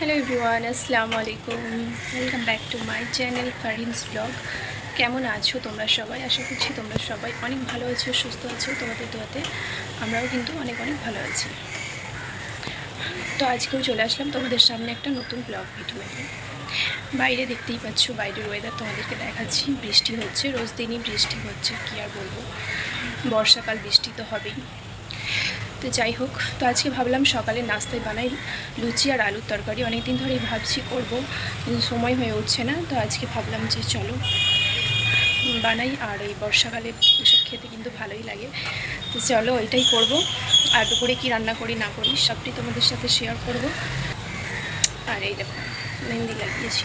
Hello everyone আসসালামু আলাইকুম welcome back to my channel Farin's blog কেমন আছো তোমরা সবাই? আশা করছি তোমরা সবাই অনেক ভালো আছো, সুস্থ আছো, তোমাদের দোয়াতে আমরাও কিন্তু অনেক অনেক ভালো আছি। তো আজকেও চলে আসলাম তোমাদের সামনে একটা নতুন ব্লগ ভিডিও নিয়ে। বাইরে দেখতেই পাচ্ছ, বাইরের ওয়েদার তোমাদেরকে দেখাচ্ছি। বৃষ্টি হচ্ছে, রোজ দিনই বৃষ্টি হচ্ছে, কী আর বলব? বর্ষাকাল বৃষ্টি তো হবেই। তো যাই হোক, তো আজকে ভাবলাম সকালে নাস্তায় বানাই লুচি আর আলুর তরকারি। অনেক দিন ধরেই ভাবছি করব, কিন্তু সময় হয়ে উঠছে না, তো আজকে ভাবলাম যে চলো বানাই। আর এই বর্ষাকালে এসব খেতে কিন্তু ভালোই লাগে। তো চলো ওইটাই করব। আর দুপুরে কী রান্না করি না করি, সবটাই তোমাদের সাথে শেয়ার করব। আর এই দেখো, মেহেন্দি লাগিয়েছি।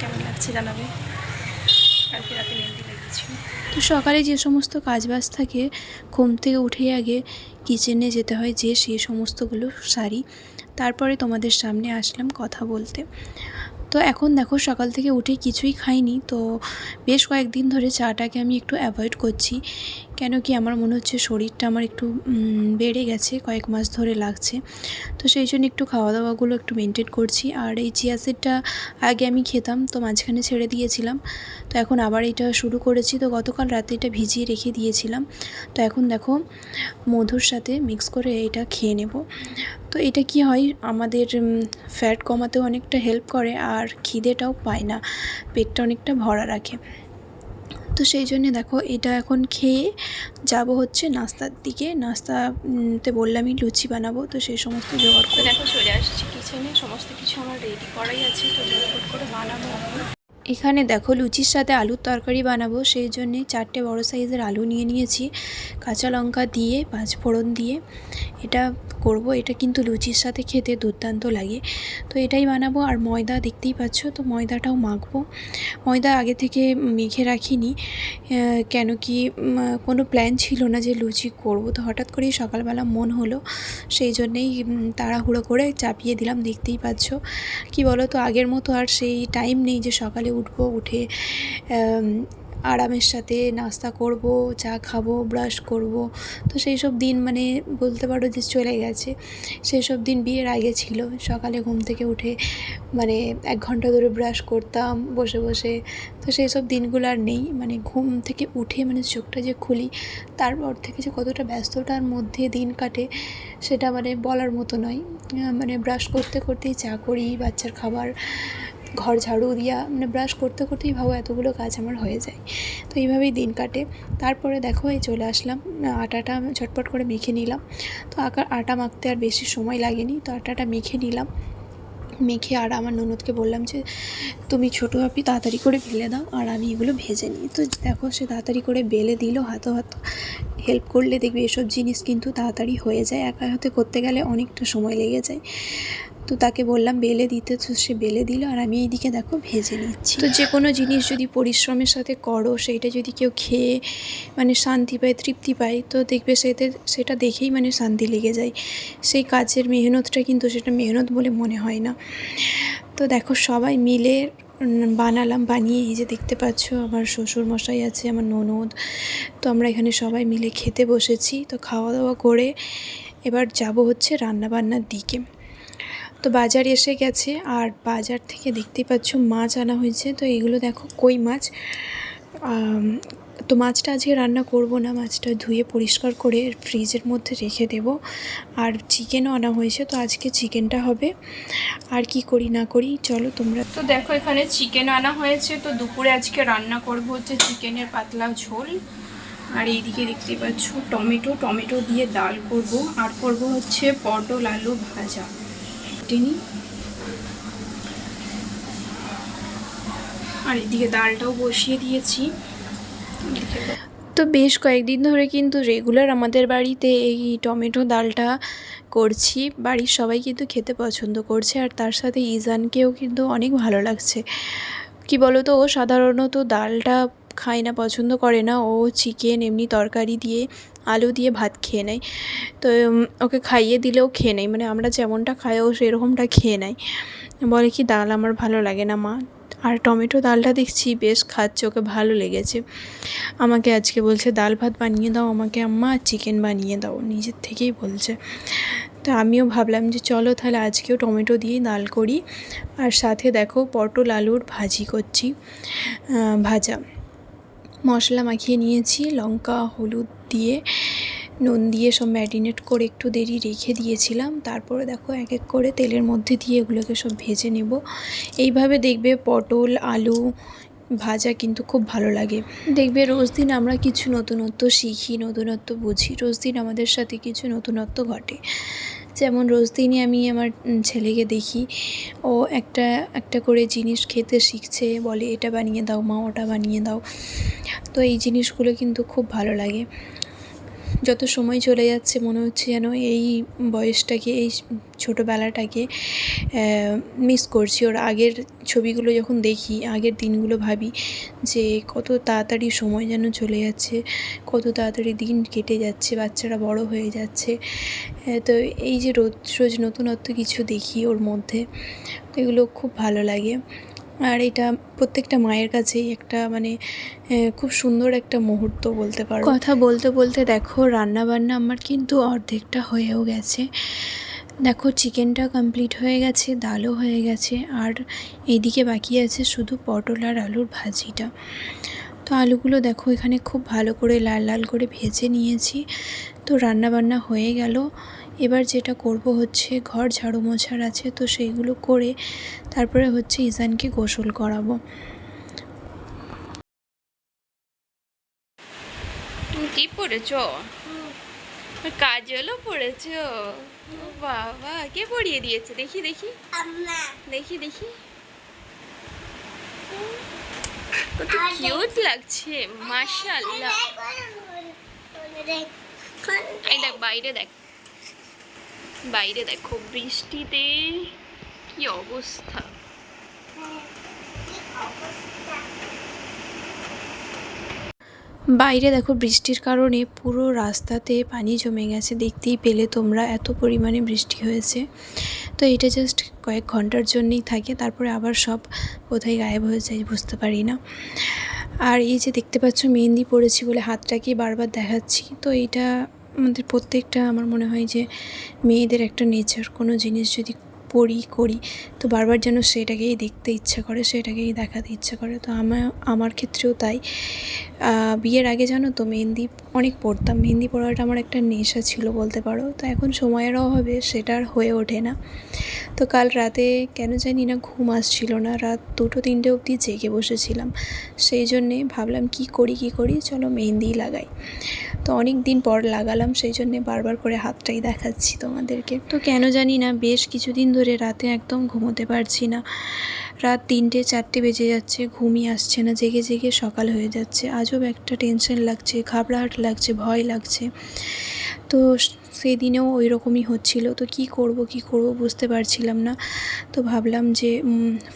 কেমন লাগছে জানাবে? কালকে রাতে মেহেন্দি লাগিয়েছি তো সকালে যে সমস্ত কাজবাজ থাকে, ঘুম থেকে উঠে আগে কিচেনে যেতে হয়, যে সেই সমস্তগুলো সারি। তারপরে তোমাদের সামনে আসলাম কথা বলতে। তো এখন দেখো সকাল থেকে উঠে কিছুই খাইনি, তো বেশ কয়েকদিন ধরে চাটাকে আমি একটু অ্যাভয়েড করছি। কেন কি আমার মনে হচ্ছে শরীরটা আমার একটু বেড়ে গেছে, কয়েক মাস ধরে লাগছে। তো সেই জন্য একটু খাওয়া দাওয়াগুলো একটু মেনটেন করছি। আর এই চিয়া সিডটা আগে আমি খেতাম, তো মাঝখানে ছেড়ে দিয়েছিলাম। তো এখন আবার এটা শুরু করেছি, তো গতকাল রাতে এটা ভিজিয়ে রেখে দিয়েছিলাম। তো এখন দেখো মধুর সাথে মিক্স করে এটা খেয়ে নেব। তো এটা কি হয় আমাদের ফ্যাট কমাতেও অনেকটা হেল্প করে আর খিদেটাও পায় না পেটটা অনেকটা ভরা রাখে। তো সেই জন্যে দেখো এটা এখন খেয়ে যাব হচ্ছে নাস্তার দিকে। নাস্তাতে বললামই লুচি বানাবো তো সেই সমস্ত জোগাড় করে দেখো চলে আসছি কিচেনে সমস্ত কিছু আমার রেডি করাই আছে তো জোগাড় করে বানাবো এখন দেখো লুচির সাথে আলুর তরকারি বানাবো, সেই জন্যে চারটে বড় সাইজের আলু নিয়ে নিয়েছি, কাঁচা লঙ্কা দিয়ে, পাঁচ ফোড়ন দিয়ে। এটা করব, এটা কিন্তু লুচির সাথে খেতে দুর্দান্ত লাগে। তো এটাই বানাবো, আর ময়দা দেখতেই পাচ্ছ, তো ময়দাটাও মাখবো। ময়দা আগে থেকে মেখে রাখিনি কেন কি কোনো প্ল্যান ছিল না যে লুচি করব। তো হঠাৎ করেই সকালবেলা মন হলো, সেই জন্যেই তাড়াহুড়ো করে চাপিয়ে দিলাম, দেখতেই পাচ্ছ। কি বলো তো আগের মতো আর সেই টাইম নেই যে সকালে উঠবো, উঠে আরামের সাথে নাস্তা করব, চা খাব, ব্রাশ করব। তো সেই সব দিন মানে বলতে পারো যে চলে গেছে। সেই সব দিন বিয়ের আগে ছিল। সকালে ঘুম থেকে উঠে মানে এক ঘণ্টা ধরে ব্রাশ করতাম, বসে বসে। তো সেই সব দিনগুলো আর নেই। মানে ঘুম থেকে উঠে মানে চোখটা যে খুলি, তারপর থেকে যে কতটা ব্যস্ততার মধ্যে দিন কাটে, সেটা মানে বলার মতো নয়। মানে ব্রাশ করতে, করতেই চা করি, বাচ্চার খাবার ঘর ঝাড়ু দিয়া মানে ব্রাশ করতে করতেই ভাবো এতগুলো কাজ আমার হয়ে যায়। তো এইভাবেই দিন কাটে। তারপরে দেখো, এই চলে আসলাম। আটাটা আমি ঝটপট করে মেখে নিলাম। তো আকা, আটা মাখতে আর বেশি সময় লাগেনি। তো আটাটা মেখে নিলাম। মেখে আর আমার ননদকে বললাম যে, তুমি ছোটো আপি, তাড়াতাড়ি করে বেলে দাও। আর আমি এগুলো ভেজে নিই। তো দেখো, সে তাড়াতাড়ি করে বেলে দিল হাতো হাতো। হেল্প করলে দেখবে এসব জিনিস কিন্তু তাড়াতাড়ি হয়ে যায়। একা হাতে করতে গেলে অনেকটা সময় লেগে যায়। তো তাকে বললাম, বেলে দিতে তো সে বেলে দিল, আর আমি এইদিকে দেখো ভেজে নিচ্ছি। তো যে কোনো জিনিস যদি পরিশ্রমের সাথে করো, সেইটা যদি কেউ খেয়ে মানে শান্তি পায়, তৃপ্তি পায়, তো দেখবে সেতে, সেটা দেখেই মানে শান্তি লেগে যায়। সেই কাজের মেহনতটা কিন্তু সেটা মেহনত বলে মনে হয় না। তো দেখো সবাই মিলে বানালাম, বানিয়ে এই যে দেখতে পাচ্ছ, আমার শ্বশুর মশাই আছে, আমার ননদ। তো আমরা এখানে সবাই মিলে খেতে বসেছি। তো খাওয়া দাওয়া করে এবার যাব হচ্ছে রান্নাবান্নার দিকে। তো বাজার এসে গেছে, আর বাজার থেকে দেখতেই পাচ্ছ মাছ আনা হয়েছে। তো এগুলো দেখো, কই মাছ? তো মাছটা আজকে রান্না করব না, মাছটা ধুয়ে পরিষ্কার করে ফ্রিজের মধ্যে রেখে দেব। আর চিকেনও আনা হয়েছে, তো আজকে চিকেনটা হবে। আর কি করি, না করি, চলো তোমরা। তো দেখো এখানে চিকেন আনা হয়েছে, তো দুপুরে আজকে রান্না করব হচ্ছে চিকেনের পাতলা ঝোল। আর এইদিকে দেখতে পাচ্ছ টমেটো টমেটো দিয়ে ডাল করব। আর করব হচ্ছে পটল আলু ভাজা। টেনি আর এদিকে ডালটাও বসিয়ে দিয়েছি। তো বেশ কয়েকদিন ধরে কিন্তু রেগুলার আমাদের বাড়িতে এই টমেটো ডালটা করছি। বাড়ির সবাই কিন্তু খেতে পছন্দ করছে আর তার সাথে ইজানকেও কিন্তু অনেক ভালো লাগছে। কি বলো তো ও সাধারণত ডালটা খায় না, পছন্দ করে না। ও চিকেন এমনি তরকারি দিয়ে আলু দিয়ে ভাত খেয়ে নেয়। তো ওকে খাইয়ে দিলেও খেয়ে নেয়। মানে আমরা যেমনটা খাই, ও সেরকমটা খেয়ে নেয়। বলে কি ডাল আমার ভালো লাগে না, মা। আর টমেটো ডালটা দেখছি, বেশ খাচ্ছে, ওকে ভালো লেগেছে। আমাকে আজকে বলছে ডাল ভাত বানিয়ে দাও আমাকে, আম্মা চিকেন বানিয়ে দাও। নিজের থেকেই বলছে। তো আমিও ভাবলাম যে, চলো তাহলে আজকেও টমেটো দিয়েই ডাল করি। আর সাথে দেখো, পটল আলুর ভাজি করছি ভাজা। মশলা মাখিয়ে নিয়েছি, লঙ্কা, হলুদ দিয়ে নুন দিয়ে সব ম্যারিনেট করে একটু দেরি রেখে দিয়েছিলাম। তারপরে দেখো এক এক করে তেলের মধ্যে দিয়ে এগুলোকে সব ভেজে নেব। এইভাবে দেখবে পটল, আলু ভাজা কিন্তু খুব ভালো লাগে। দেখবে রোজ দিন আমরা কিছু নতুনত্ব শিখি, নতুনত্ব বুঝি। রোজ দিন আমাদের সাথে কিছু নতুনত্ব ঘটে। যেমন রোজ দিনই আমি আমার ছেলেকে দেখি, ও একটা একটা করে জিনিস খেতে শিখছে, বলে, এটা বানিয়ে দাও মা, ওটা বানিয়ে দাও। তো এই জিনিসগুলো কিন্তু খুব ভালো লাগে। যত সময় চলে যাচ্ছে, মনে হচ্ছে যেন এই বয়সটাকে, এই ছোটোবেলাটাকে মিস করছি। ওর আগের ছবিগুলো যখন দেখি, আগের দিনগুলো ভাবি যে কত তাড়াতাড়ি সময় যেন চলে যাচ্ছে, কত তাড়াতাড়ি দিন কেটে যাচ্ছে, বাচ্চারা বড় হয়ে যাচ্ছে। তো এই যে রোজ রোজ নতুনত্ব কিছু দেখি ওর মধ্যে এগুলো খুব ভালো লাগে। আর এটা প্রত্যেকটা মায়ের কাছেই একটা মানে খুব সুন্দর একটা মুহূর্ত বলতে পারো। কথা বলতে বলতে দেখো রান্না বান্না আমার কিন্তু অর্ধেকটা হয়েও গেছে। দেখো, চিকেনটা কমপ্লিট হয়ে গেছে, ডালও হয়ে গেছে, আর এইদিকে বাকি আছে শুধু পটল আর আলুর ভাজিটা। তো আলুগুলো দেখো, এখানে খুব ভালো করে লাল লাল করে ভেজে নিয়েছি। তো রান্না বান্না হয়ে গেল। এবার যেটা করব হচ্ছে ঘর ঝাড়ু মোছার আছে তো সেইগুলো করে তারপরে হচ্ছে ইজানকে গোসল করাবো। তুমি কি পড়েছো? কাজলও পড়েছো? ও বাবা কে পড়িয়ে দিয়েছে? দেখি দেখি। দেখি দেখি। কত কিউট লাগছে মাশাআল্লাহ। এই দেখ বাইরে দেখ। বাইরে দেখো, বৃষ্টিতে কি অবস্থা? বাইরে দেখো, বৃষ্টির কারণে পুরো রাস্তাতে পানি জমে গেছে। দেখতেই পেলে তোমরা এত পরিমাণে বৃষ্টি হয়েছে। তো এটা জাস্ট কয়েক ঘণ্টার জন্যই থাকে, তারপরে আবার সব কোথায় গায়েব হয়ে যায় বুঝতে পারি না। আর এই যে দেখতে পাচ্ছ, মেহেন্দি পড়েছি বলে হাতটাকে বারবার দেখাচ্ছি। তো এটা আমাদের প্রত্যেকটা আমার মনে হয় যে মেয়েদের একটা নেচার কোনো জিনিস যদি পড়ি, করি। তো বারবার যেন সেটাকেই দেখতে ইচ্ছা করে, সেটাকেই দেখাতে ইচ্ছা করে। তো আমার আমার ক্ষেত্রেও তাই। বিয়ের আগে জানো তো মেহেন্দি অনেক পড়তাম। মেহেন্দি পড়াটা আমার একটা নেশা ছিল বলতে পারো। তো এখন সময়ের অভাবে সেটা আর হয়ে ওঠে না। তো কাল রাতে কেন জানি না ঘুম আসছিল না। রাত দুটো, তিনটে অবধি জেগে বসেছিলাম। সেই জন্যে ভাবলাম কি করি কি করি? চলো মেহেন্দিই লাগাই। তো অনেক দিন পর লাগালাম। সেই জন্যে বারবার করে হাতটাই দেখাচ্ছি তোমাদেরকে। তো কেন জানি না, বেশ কিছুদিন ধরে রাতে একদম ঘুমোতে পারছি না। রাত তিনটে, চারটে বেজে যাচ্ছে, ঘুমই আসছে না, জেগে জেগে সকাল হয়ে যাচ্ছে। আজব একটা টেনশন লাগছে, ঘাবড়াহট লাগছে, ভয় লাগছে। তো সেদিনেও ওই রকমই হচ্ছিল। তো কি করব কি করব বুঝতে পারছিলাম না। তো ভাবলাম যে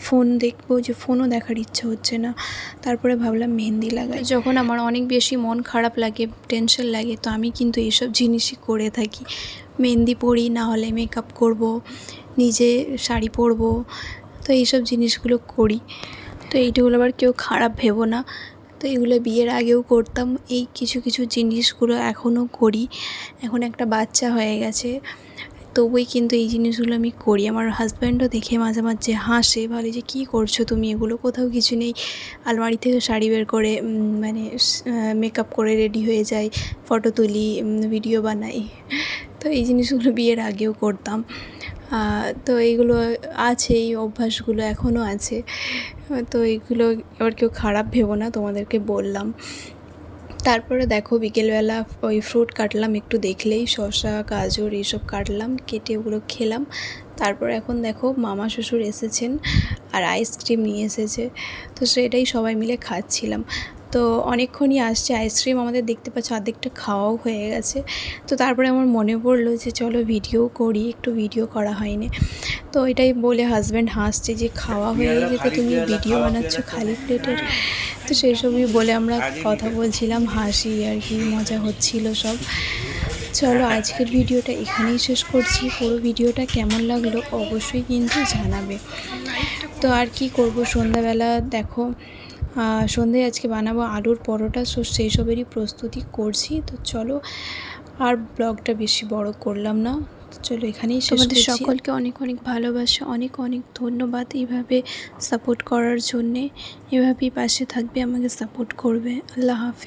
ফোন দেখব যে ফোনও দেখার ইচ্ছা হচ্ছে না। তারপরে ভাবলাম মেহেন্দি লাগাই। যখন আমার অনেক বেশি মন খারাপ লাগে টেনশন লাগে, তো আমি কিন্তু এইসব জিনিসই করে থাকি। মেহেন্দি পরি, না হলে মেকআপ করব। নিজে শাড়ি পরবো, তো এইসব জিনিসগুলো করি। তো এইগুলো আবার কেউ খারাপ ভেবো না। তো এগুলো বিয়ের আগেও করতাম, এই কিছু কিছু জিনিসগুলো এখনও করি। এখন একটা বাচ্চা হয়ে গেছে, তবুই কিন্তু এই জিনিসগুলো আমি করি। আমার হাজব্যান্ডও দেখে মাঝে মাঝে হাসে, বলে যে, কী করছ তুমি? এগুলো কোথাও কিছু নেই। আলমারি থেকে শাড়ি বের করে মানে মেকআপ করে রেডি হয়ে যাই ফটো তুলি ভিডিও বানাই। তো এই জিনিসগুলো বিয়ের আগেও করতাম। তো এইগুলো আছে, এই অভ্যাসগুলো এখনও আছে। তো এইগুলো এবার কেউ খারাপ ভেবো না, তোমাদেরকে বললাম। তারপরে দেখো, বিকেলবেলা ওই ফ্রুট কাটলাম, একটু দেখলেই শসা, গাজর এইসব কাটলাম, কেটে ওগুলো খেলাম। তারপর এখন দেখো, মামা শ্বশুর এসেছেন আর আইসক্রিম নিয়ে এসেছে। তো সেটাই সবাই মিলে খাচ্ছিলাম। তো অনেকক্ষণই আসছে আইসক্রিম আমাদের দেখতে পাচ্ছ অর্ধেকটা খাওয়াও হয়ে গেছে। তো তারপরে আমার মনে পড়ল যে চলো ভিডিও করি একটু ভিডিও করা হয়নি। তো এটাই বলে হাজব্যান্ড হাসছে যে খাওয়া হয়ে যেতে তুমি ভিডিও বানাচ্ছ খালি প্লেটের তো সেই সবই বলে আমরা কথা বলছিলাম হাসি আর কি মজা হচ্ছিল সব। চলো আজকের ভিডিওটা এখানেই শেষ করছি। পুরো ভিডিওটা কেমন লাগল অবশ্যই কিন্তু জানাবে। তো আর কি করব? সন্ধ্যাবেলা দেখো সন্ধ্যায় আজকে বানাবো আলুর পরোটা। সো সেই সবেরই প্রস্তুতি করছি। তো চলো আর ব্লগটা বেশি বড় করলাম না। চলো এখানেই তোমাদের সকলকে অনেক অনেক ভালোবাসা অনেক অনেক ধন্যবাদ এইভাবে সাপোর্ট করার জন্যে। এভাবেই পাশে থাকবে আমাকে সাপোর্ট করবে। আল্লাহ হাফিজ।